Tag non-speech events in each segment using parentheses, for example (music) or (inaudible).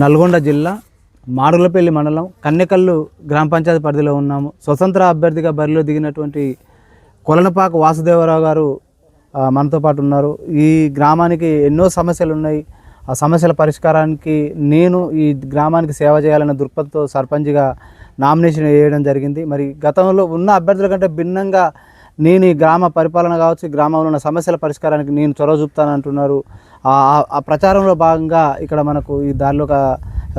నల్గొండ జిల్లా మాడుగులపల్లి మండలం కన్నెకల్లు గ్రామ పంచాయతీ పరిధిలో ఉన్నాము. స్వతంత్ర అభ్యర్థిగా బరిలో దిగినటువంటి కొలనపాక వాసుదేవరావు గారు మనతో పాటు ఉన్నారు. ఈ గ్రామానికి ఎన్నో సమస్యలు ఉన్నాయి. ఆ సమస్యల పరిష్కారానికి నేను ఈ గ్రామానికి సేవ చేయాలన్న దృక్పథంతో సర్పంచ్గా నామినేషన్ వేయడం జరిగింది. మరి గతంలో ఉన్న అభ్యర్థుల కంటే భిన్నంగా నేను ఈ గ్రామ పరిపాలన కావచ్చు ఈ గ్రామంలో ఉన్న సమస్యల పరిష్కారానికి నేను చొరవ చూపుతానంటున్నారు ఆ ప్రచారంలో భాగంగా ఇక్కడ మనకు ఈ దారిలో ఒక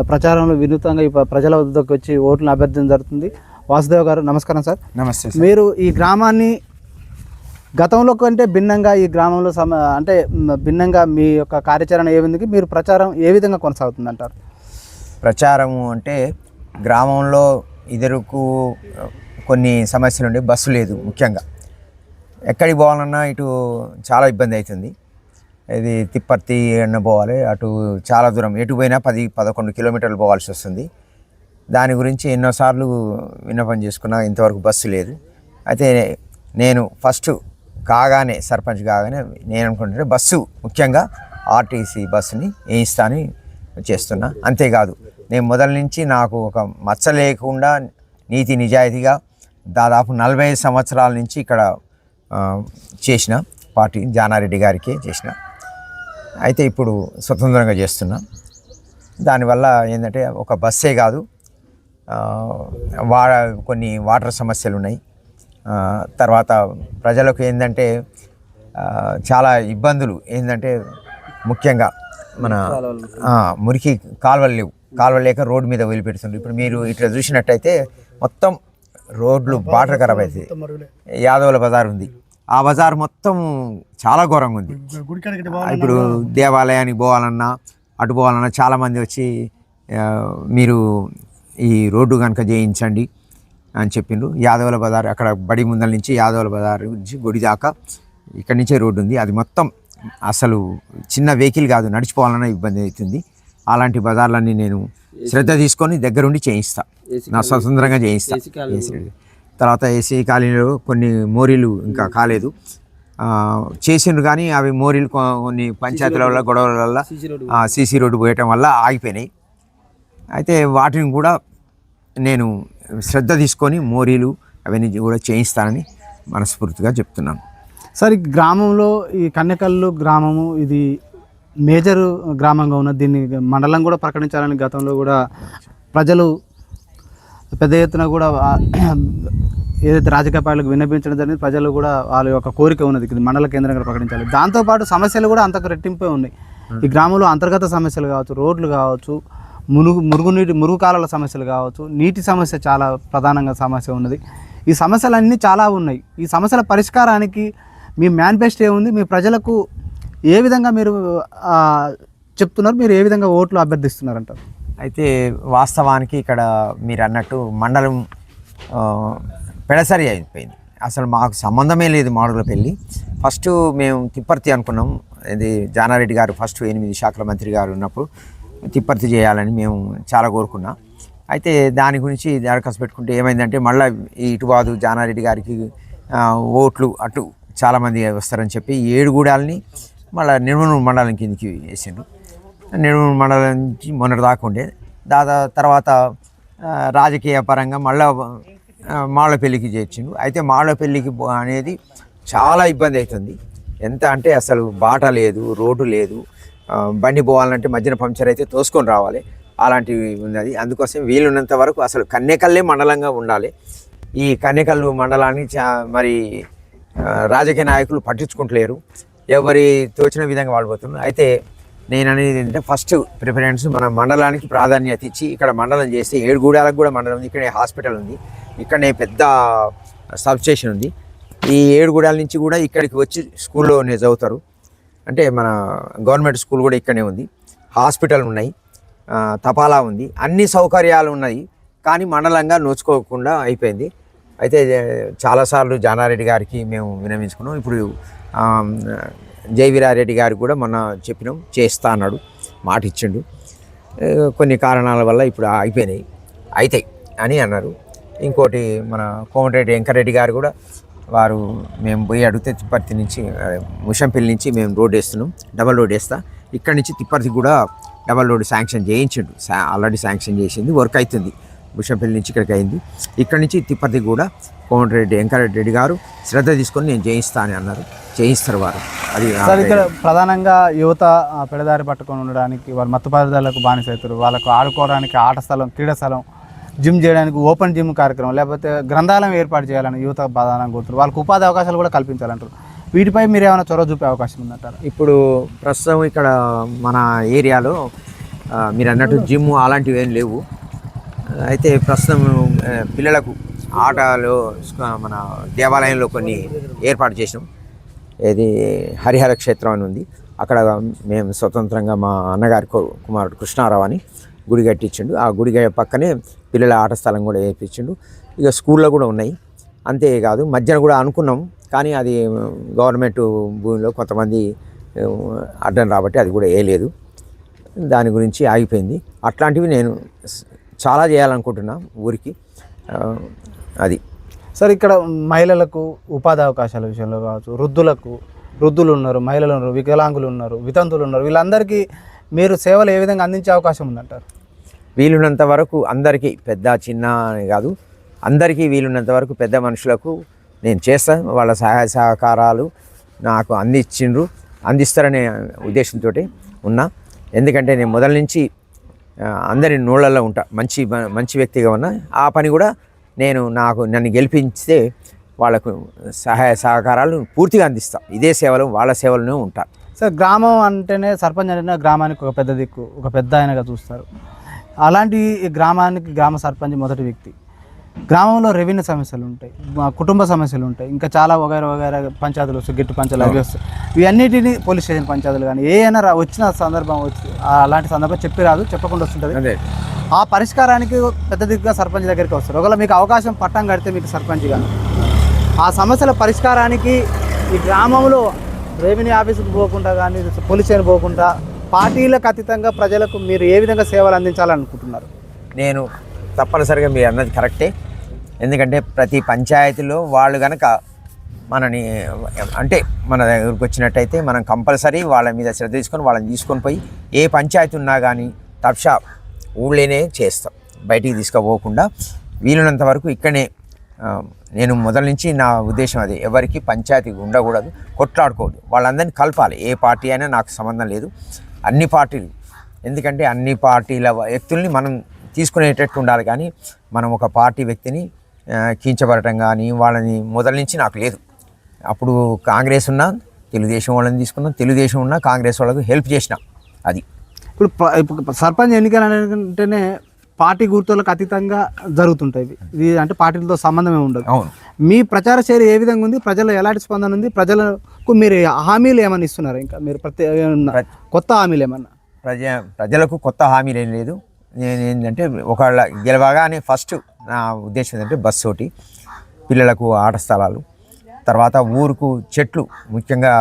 ప్రచారంలో వినూతంగా ఈ ప్రజల వద్దకు వచ్చి ఓట్లను అభ్యర్థన జరుగుతుంది. వాసుదేవ్ గారు నమస్కారం సార్. నమస్తే మీరు ఈ గ్రామాన్ని గతంలో కంటే భిన్నంగా ఈ గ్రామంలో సమ అంటే భిన్నంగా మీ యొక్క కార్యాచరణ ఏ విధంగా మీరు ప్రచారం ఏ విధంగా కొనసాగుతుంది అంటారు ప్రచారము అంటే గ్రామంలో ఇదివరకు కొన్ని సమస్యలు ఉండే బస్సు లేదు ముఖ్యంగా. ఎక్కడికి పోవాలన్నా ఇటు చాలా ఇబ్బంది అవుతుంది. ఇది తిప్పర్తి అన్న పోవాలి అటు చాలా దూరం. ఎటు పోయినా పది పదకొండు కిలోమీటర్లు పోవాల్సి వస్తుంది. దాని గురించి ఎన్నోసార్లు విన్నపం చేసుకున్నా ఇంతవరకు బస్సు లేదు. అయితే నేను ఫస్ట్ కాగానే సర్పంచ్ కాగానే నేను అనుకుంటే బస్సు ముఖ్యంగా ఆర్టీసీ బస్సుని వేయిస్తానని చేస్తున్నా. అంతేకాదు నేను మొదల నుంచి నాకు ఒక మచ్చ లేకుండా నీతి నిజాయితీగా దాదాపు నలభై సంవత్సరాల నుంచి ఇక్కడ చేసిన పార్టీ జానారెడ్డి గారికి చేసిన. అయితే ఇప్పుడు స్వతంత్రంగా చేస్తున్నా. దానివల్ల ఏంటంటే ఒక బస్సే కాదు. వా కొన్ని వాటర్ సమస్యలు ఉన్నాయి. తర్వాత ప్రజలకు ఏంటంటే చాలా ఇబ్బందులు. ఏంటంటే ముఖ్యంగా మన మురికి కాలువలు లేవు. కాలువలు లేక రోడ్డు మీద వదిలిపెడుతుండ్రు. ఇప్పుడు మీరు ఇట్లా చూసినట్టయితే మొత్తం రోడ్లు బాటర్ ఖరాబ్ అవుతాయి యాదవుల బజార్ ఉంది. ఆ బజార్ మొత్తం చాలా ఘోరంగా ఉంది. ఇప్పుడు దేవాలయానికి పోవాలన్నా అటు పోవాలన్నా చాలామంది వచ్చి మీరు ఈ రోడ్డు కనుక చేయించండి అని చెప్పిండ్రు. యాదవుల బజార్ అక్కడ బడి ముందల నుంచి యాదవుల బజార్ నుంచి గుడి దాకా ఇక్కడి నుంచే రోడ్డు ఉంది. అది మొత్తం అసలు చిన్న వెహికల్ కాదు నడిచిపోవాలన్నా ఇబ్బంది అవుతుంది. అలాంటి బజార్లన్నీ నేను శ్రద్ధ తీసుకొని దగ్గరుండి చేయిస్తా. నా స్వతంత్రంగా చేయిస్తా. ఏసీ తర్వాత ఏసీ కాలనీలో కొన్ని మోరీలు ఇంకా కాలేదు. ఆ, చేసిండ్రు కానీ అవి మోరీలు కొన్ని పంచాయతీల వల్ల గొడవల వల్ల సీసీ రోడ్డు పోయటం వల్ల ఆగిపోయినాయి. అయితే వాటిని కూడా నేను శ్రద్ధ తీసుకొని మోరీలు అవన్నీ కూడా చేయిస్తానని మనస్ఫూర్తిగా చెప్తున్నాను. సార్ గ్రామంలో ఈ కన్నెకల్లు గ్రామము ఇది మేజర్ గ్రామంగా ఉన్న దీన్ని మండలం కూడా ప్రకటించాలని గతంలో కూడా ప్రజలు పెద్ద ఎత్తున కూడా (clears throat) ఏదైతే రాజకీయ పార్టీలకు విన్నపించడం జరిగింది ప్రజలు కూడా వాళ్ళ యొక్క కోరిక ఉన్నది. మండల కేంద్రంగా ప్రకటించాలి. దాంతోపాటు సమస్యలు కూడా అంతకు రెట్టింపే ఉన్నాయి. ఈ గ్రామంలో అంతర్గత సమస్యలు కావచ్చు రోడ్లు కావచ్చు మురుగు మురుగునీటి మురుగు కాలాల సమస్యలు కావచ్చు నీటి సమస్య చాలా ప్రధానంగా సమస్య ఉన్నది. ఈ సమస్యలన్నీ చాలా ఉన్నాయి. ఈ సమస్యల పరిష్కారానికి మీ మేనిఫెస్టో ఏముంది మీ ప్రజలకు ఏ విధంగా మీరు చెప్తున్నారు? మీరు ఏ విధంగా ఓట్లు అభ్యర్థిస్తున్నారంటారు? అయితే వాస్తవానికి ఇక్కడ మీరు అన్నట్టు మండలం పెడసరి అయిపోయింది. అసలు మాకు సంబంధమే లేదు మాడుగుల పెళ్ళి ఫస్ట్ మేము తిప్పర్తి అనుకున్నాం. ఇది జానారెడ్డి గారు ఫస్ట్ ఎనిమిది శాఖల మంత్రి గారు ఉన్నప్పుడు తిప్పర్తి చేయాలని మేము చాలా కోరుకున్నాం. అయితే దాని గురించి దరఖాస్తు పెట్టుకుంటే ఏమైందంటే మళ్ళీ ఇటుబాదు జానారెడ్డి గారికి ఓట్లు అటు చాలామంది వస్తారని చెప్పి ఏడుగూడాలని ఏడు మళ్ళీ నిర్మూల మండలం కిందకి వేసిండ్రు. నిర్మూల మండలం నుంచి మొన్నటి దాకా ఉండే. దాదా తర్వాత రాజకీయ పరంగా మళ్ళా ఆ, మాళ్ళపల్లికి చేర్చిండు అయితే మాళ్ళపల్లికి పో- అనేది చాలా ఇబ్బంది అవుతుంది ఎంత అంటే అసలు బాట లేదు రోడ్డు లేదు. బండి పోవాలంటే మధ్యన పంక్చర్ అయితే తోసుకొని రావాలి. అలాంటివి ఉన్నది. అందుకోసం వీలున్నంత వరకు అసలు కన్యకల్లే మండలంగా ఉండాలి. ఈ కన్నేకల్లు మండలాన్ని చా మరి రాజకీయ నాయకులు పట్టించుకుంటలేరు. ఎవరి తోచిన విధంగా వాడిపోతున్నాం అయితే నేను అనేది ఏంటంటే ఫస్ట్ ప్రిఫరెన్స్ మన మండలానికి ప్రాధాన్యత ఇచ్చి ఇక్కడ మండలం చేస్తే ఏడుగూడాలకు కూడా మండలం ఉంది. ఇక్కడ హాస్పిటల్ ఉంది. ఇక్కడనే పెద్ద సబ్ స్టేషన్ ఉంది. ఈ ఏడుగూడాల నుంచి కూడా ఇక్కడికి వచ్చి స్కూల్లోనే చదువుతారు. అంటే మన గవర్నమెంట్ స్కూల్ కూడా ఇక్కడనే ఉంది. హాస్పిటల్ ఉన్నాయి. తపాలా ఉంది. అన్ని సౌకర్యాలు ఉన్నాయి. కానీ మండలంగా నోచుకోకుండా అయిపోయింది. అయితే చాలాసార్లు జానారెడ్డి గారికి మేము వినమించుకున్నాం. ఇప్పుడు జయవీరారెడ్డి గారు కూడా మొన్న చెప్పినాం చేస్తా అన్నాడు మాట ఇచ్చిండు. కొన్ని కారణాల వల్ల ఇప్పుడు అయిపోయినాయి. అవుతాయి అని అన్నారు. ఇంకోటి మన కోమటిరెడ్డి వెంకరెడ్డి గారు కూడా వారు మేము పోయి అడిగితే తిప్పర్తి నుంచి ముషంపల్లి నుంచి మేము రోడ్ వేస్తున్నాం డబల్ రోడ్ వేస్తా. ఇక్కడి నుంచి తిప్పర్తి కూడా డబల్ రోడ్ శాంక్షన్ చేయించిండు. శా- ఆల్రెడీ శాంక్షన్ చేసింది వర్క్ అవుతుంది. బుషంపల్లి నుంచి ఇక్కడికి అయింది. ఇక్కడ నుంచి తిప్పతి కూడా కోమటిరెడ్డి వెంకరెడ్డి రెడ్డి గారు శ్రద్ధ తీసుకొని నేను చేయిస్తా అని అన్నారు. చేయిస్తారు వారు. అది ఇక్కడ ప్రధానంగా యువత పెడదారి పట్టుకొని ఉండడానికి వాళ్ళు మత్తు పదార్థాలకు బానిస అవుతారు వాళ్ళకు ఆడుకోవడానికి ఆట స్థలం క్రీడా స్థలం జిమ్ చేయడానికి ఓపెన్ జిమ్ కార్యక్రమం లేకపోతే గ్రంథాలయం ఏర్పాటు చేయాలని యువత ప్రధానంగా కోరుతారు వాళ్ళకు ఉపాధి అవకాశాలు కూడా కల్పించాలంటారు. వీటిపై మీరు ఏమైనా చొరవ చూపే అవకాశం ఉందంటారా? ఇప్పుడు ప్రస్తుతం ఇక్కడ మన ఏరియాలో మీరు అన్నట్టు జిమ్ అలాంటివి ఏం లేవు. అయితే ప్రస్తుతం పిల్లలకు ఆటలు మన దేవాలయంలో కొన్ని ఏర్పాటు చేసినాం. ఇది హరిహర క్షేత్రం అని ఉంది. అక్కడ మేము స్వతంత్రంగా మా అన్నగారి కుమారుడు కృష్ణారావు అని గుడి కట్టించిండు. ఆ గుడి పక్కనే పిల్లల ఆట స్థలం కూడా ఏర్పించిండు. ఇక స్కూల్లో కూడా ఉన్నాయి. అంతేకాదు మధ్యన కూడా అనుకున్నాం. కానీ అది గవర్నమెంట్ భూమిలో కొంతమంది అడ్డం రాబట్టి అది కూడా వేయలేదు దాని గురించి ఆగిపోయింది. అట్లాంటివి నేను చాలా చేయాలనుకుంటున్నా ఊరికి. అది. సార్ ఇక్కడ మహిళలకు ఉపాధి అవకాశాల విషయంలో కావచ్చు వృద్ధులకు వృద్ధులు ఉన్నారు మహిళలు ఉన్నారు వికలాంగులు ఉన్నారు వితంతులు ఉన్నారు వీళ్ళందరికీ మీరు సేవలు ఏ విధంగా అందించే అవకాశం ఉందంటారు? వీలున్నంత వరకు అందరికీ పెద్ద చిన్న అని కాదు అందరికీ వీలున్నంత వరకు పెద్ద మనుషులకు నేను చేస్తాను వాళ్ళ సహాయ సహకారాలు నాకు అందించిండ్రు అందిస్తారనే ఉద్దేశంతో ఉన్నా. ఎందుకంటే నేను మొదల నుంచి అందరి నోళ్ళల్లో ఉంటా. మంచి మంచి వ్యక్తిగా ఉన్నా. ఆ పని కూడా నేను నాకు నన్ను గెలిపించితే వాళ్ళకు సహాయ సహకారాలు పూర్తిగా అందిస్తా. ఇదే సేవలు వాళ్ళ సేవలోనే ఉంటా. సార్ గ్రామం అంటేనే సర్పంచ్ అంటేనే గ్రామానికి ఒక పెద్ద దిక్కు ఒక పెద్ద ఆయనగా చూస్తారు. అలాంటి గ్రామానికి గ్రామ సర్పంచ్ మొదటి వ్యక్తి. గ్రామంలో రెవెన్యూ సమస్యలు ఉంటాయి మా కుటుంబ సమస్యలు ఉంటాయి. ఇంకా చాలా వగైరా వగైరా పంచాయతీలు వస్తాయి గిట్టు పంచాయతీలు అవి వస్తాయి. ఇవన్నిటిని పోలీస్ స్టేషన్ పంచాయతీలు కానీ ఏ అయినా రా- వచ్చిన సందర్భం అలాంటి సందర్భం చెప్పి రాదు చెప్పకుండా వస్తుంటుంది. ఆ పరిష్కారానికి పెద్ద దిగ్గుగా సర్పంచ్ దగ్గరికి వస్తారు. ఒకవేళ మీకు అవకాశం పట్టం కడితే మీకు సర్పంచ్ కానీ ఆ సమస్యల పరిష్కారానికి ఈ గ్రామంలో రెవెన్యూ ఆఫీసుకు పోకుండా కానీ పోలీస్ స్టేషన్ పోకుండా పార్టీలకు అతీతంగా ప్రజలకు మీరు ఏ విధంగా సేవలు అందించాలనుకుంటున్నారు? నేను తప్పనిసరిగా మీరు అన్నది కరెక్టే. ఎందుకంటే ప్రతి పంచాయతీలో వాళ్ళు కనుక మనని అంటే మన దగ్గరకు వచ్చినట్టయితే మనం కంపల్సరీ వాళ్ళ మీద శ్రద్ధ తీసుకొని వాళ్ళని తీసుకొని పోయి ఏ పంచాయతీ ఉన్నా కానీ తప్షా ఊళ్ళోనే చేస్తాం. బయటికి తీసుకుపోకుండా వీలున్నంత వరకు ఇక్కడనే నేను మొదల నుంచి నా ఉద్దేశం అది. ఎవరికి పంచాయతీ ఉండకూడదు కొట్లాడుకోవద్దు. వాళ్ళందరినీ కలపాలి. ఏ పార్టీ అయినా నాకు సంబంధం లేదు. అన్ని పార్టీలు. ఎందుకంటే అన్ని పార్టీల వ్యక్తుల్ని మనం తీసుకునేటట్టు ఉండాలి. కానీ మనం ఒక పార్టీ వ్యక్తిని ఆ, కించపడటం కానీ వాళ్ళని మొదల నుంచి నాకు లేదు. అప్పుడు కాంగ్రెస్ ఉన్నా తెలుగుదేశం వాళ్ళని తీసుకున్నాం. తెలుగుదేశం ఉన్నా కాంగ్రెస్ వాళ్ళకు హెల్ప్ చేసిన అది. ఇప్పుడు సర్పంచ్ ఎన్నికలు అంటేనే పార్టీ గుర్తులకు అతీతంగా జరుగుతుంటాయి. ఇది అంటే పార్టీలతో సంబంధమే ఉండదు. అవును. మీ ప్రచార శైలి ఏ విధంగా ఉంది? ప్రజలు ఎలాంటి స్పందన ఉంది? ప్రజలకు మీరు హామీలు ఏమైనా ఇస్తున్నారు ఇంకా? మీరు ప్రతి కొత్త హామీలు ఏమన్నా? ప్రజ ప్రజలకు కొత్త హామీలు ఏం లేదు. నేను ఏంటంటే ఒకవేళ గెలవగానే ఫస్ట్ నా ఉద్దేశం ఏంటంటే బస్సు ఒకటి పిల్లలకు ఆట స్థలాలు తర్వాత ఊరుకు చెట్లు ముఖ్యంగా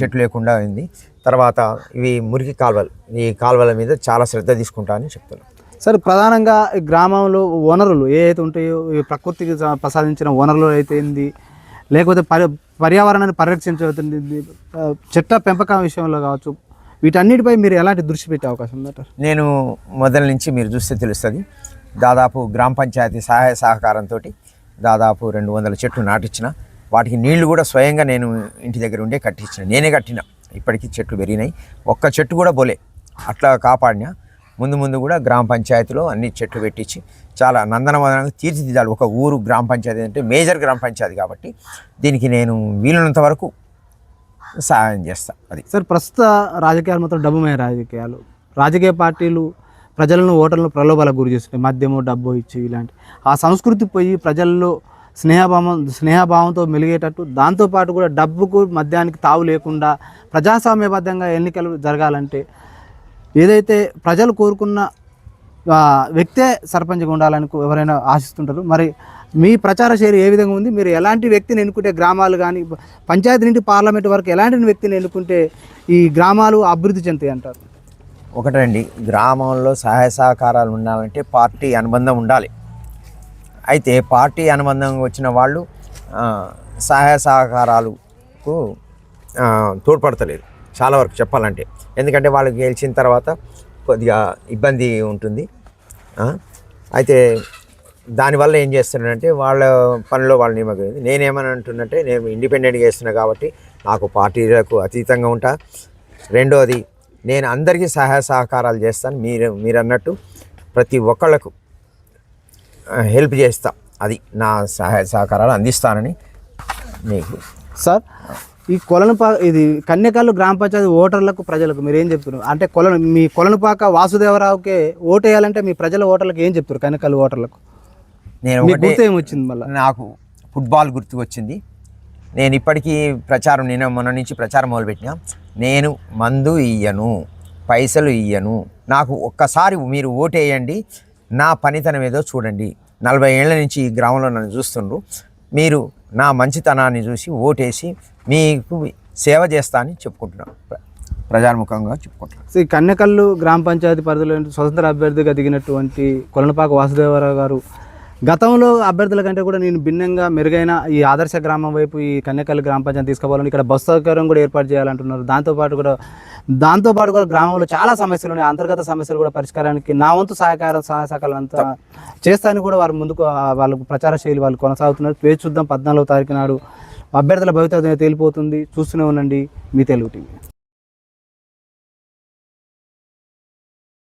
చెట్లు లేకుండా అయింది. తర్వాత ఇవి మురికి కాలువలు ఈ కాలువల మీద చాలా శ్రద్ధ తీసుకుంటా అని చెప్తున్నాను సరే ప్రధానంగా గ్రామంలో వనరులు ఏ అయితే ఉంటాయో ఈ ప్రకృతికి ప్రసాదించిన వనరులు అయితే ఏంది? లేకపోతే పర్య పర్యావరణాన్ని పరిరక్షించబోతుంది చెట్ల పెంపకం విషయంలో కావచ్చు వీటన్నిటిపై మీరు ఎలాంటి దృష్టి పెట్టే అవకాశం ఉందంటారు నేను మొదల నుంచి మీరు చూస్తే తెలుస్తుంది. దాదాపు గ్రామ పంచాయతీ సహాయ సహకారంతో దాదాపు రెండు వందల చెట్లు నాటించిన వాటికి నీళ్ళు కూడా స్వయంగా నేను ఇంటి దగ్గర ఉండే కట్టించిన. నేనే కట్టిన. ఇప్పటికీ చెట్లు పెరిగినాయి. ఒక్క చెట్టు కూడా బోలే. అట్లా కాపాడిన. ముందు ముందు కూడా గ్రామ పంచాయతీలో అన్ని చెట్లు పెట్టించి చాలా నందనవనంగా తీర్చిదిద్దాలి. ఒక ఊరు గ్రామ పంచాయతీ అంటే మేజర్ గ్రామ పంచాయతీ కాబట్టి దీనికి నేను వీలున్నంత వరకు సహాయం చేస్తా అది. సార్ ప్రస్తుత రాజకీయాలు మాత్రం డబ్బుమైన రాజకీయాలు. రాజకీయ పార్టీలు ప్రజలను ఓటర్లను ప్రలోభాలకు గురి చేస్తున్నాయి. మద్యము డబ్బు ఇచ్చి ఇలాంటి. ఆ సంస్కృతి పోయి ప్రజల్లో స్నేహభావం స్నేహభావంతో మెలిగేటట్టు దాంతోపాటు కూడా డబ్బుకు మద్యానికి తావు లేకుండా ప్రజాస్వామ్యబద్ధంగా ఎన్నికలు జరగాలంటే ఏదైతే ప్రజలు కోరుకున్న వ్యక్తే సర్పంచ్గా ఉండాలని ఎవరైనా ఆశిస్తుంటారు. మరి మీ ప్రచార శైలి ఏ విధంగా ఉంది? మీరు ఎలాంటి వ్యక్తిని ఎన్నుకుంటే గ్రామాలు కానీ పంచాయతీ నుండి పార్లమెంట్ వరకు ఎలాంటి వ్యక్తిని ఎన్నుకుంటే ఈ గ్రామాలు అభివృద్ధి చెందుతాయి అంటారు? ఒకటండి గ్రామంలో సహాయ సహకారాలు ఉండాలంటే పార్టీ అనుబంధం ఉండాలి. అయితే పార్టీ అనుబంధం వచ్చిన వాళ్ళు సహాయ సహకారాలకు ఆ, తోడ్పడతలేరు చాలా వరకు చెప్పాలంటే. ఎందుకంటే వాళ్ళు గెలిచిన తర్వాత కొద్దిగా ఇబ్బంది ఉంటుంది. అయితే దానివల్ల ఏం చేస్తున్నానంటే వాళ్ళ పనిలో వాళ్ళు నిమగ్నం నేనేమని అంటున్నట్టే నేను ఇండిపెండెంట్గా చేస్తున్నా కాబట్టి నాకు పార్టీలకు అతీతంగా ఉంటా. రెండోది నేను అందరికీ సహాయ సహకారాలు చేస్తాను. మీరు మీరు అన్నట్టు ప్రతి ఒక్కళ్ళకు హెల్ప్ చేస్తా. అది నా సహాయ సహకారాలు అందిస్తానని మీకు సార్ ఈ కొలనుపా ఇది కన్యకల్లు గ్రామ పంచాయతీ ఓటర్లకు ప్రజలకు మీరు ఏం చెప్తున్నారు? అంటే కొలను మీ కొలనుపాక వాసుదేవరావుకే ఓటు వేయాలంటే మీ ప్రజల ఓటర్లకు ఏం చెప్తారు కన్యకల్లు ఓటర్లకు? నేను గుర్తు ఏమొచ్చింది మళ్ళీ? నాకు ఫుట్బాల్ గుర్తు వచ్చింది నేను ఇప్పటికీ ప్రచారం నేను మొన్న నుంచి ప్రచారం మొదలుపెట్టినా నేను మందు ఇయ్యను పైసలు ఇయ్యను నాకు ఒక్కసారి మీరు ఓటేయండి నా పనితనం ఏదో చూడండి. నలభై ఏళ్ళ నుంచి ఈ గ్రామంలో నన్ను చూస్తుండ్రు. మీరు నా మంచితనాన్ని చూసి ఓటేసి మీకు సేవ చేస్తా అని చెప్పుకుంటున్నాను ప్ర- ప్రజాముఖంగా చెప్పుకుంటున్నాను ఈ కన్నెకల్లు గ్రామ పంచాయతీ పరిధిలో స్వతంత్ర అభ్యర్థిగా దిగినటువంటి కొలనపాక వాసుదేవరావు గారు గతంలో అభ్యర్థుల కంటే కూడా నేను భిన్నంగా మెరుగైన ఈ ఆదర్శ గ్రామం వైపు ఈ కన్యకల్లు గ్రామ పంచాయతీ తీసుకోవాలని ఇక్కడ బస్సు సౌకర్యం కూడా ఏర్పాటు చేయాలంటున్నారు. దాంతోపాటు కూడా దాంతోపాటు కూడా గ్రామంలో చాలా సమస్యలు ఉన్నాయి. అంతర్గత సమస్యలు కూడా పరిష్కారానికి నా వంతు సహకారం సహాయ సహకారాలు అంతా చేస్తానని కూడా వారు ముందుకు వాళ్ళకు ప్రచార శైలి వాళ్ళు కొనసాగుతున్నారు. వేచి చూద్దాం. పద్నాలుగో తారీఖు నాడు అభ్యర్థుల భవితవ్యం తేలిపోతుంది. చూస్తూనే ఉండండి. మీ తెలుగు టీవీ.